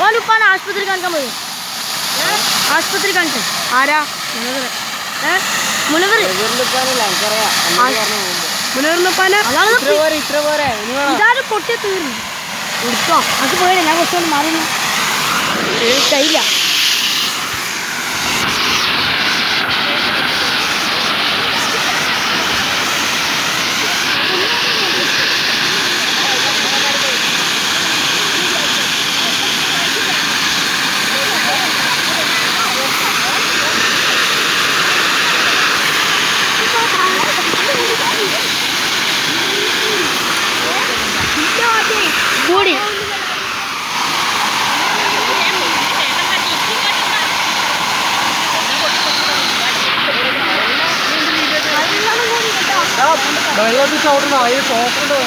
ഓൻ ഉപ്പാനെ ആശുപത്രി കാണിക്കാൻ പോയി. ആശുപത്രി കാണിച്ചു. ആരാ? മുനവർ. പൊട്ടിയ തീർന്നു എടുത്തോ അത് പോയില്ല ഞാൻ കുറച്ചുകൊണ്ട് മാറുന്നു കഴിയില്ല വെള്ളത്തിൽ ചവിട്ടണം അതിന് സോപ്പുണ്ട്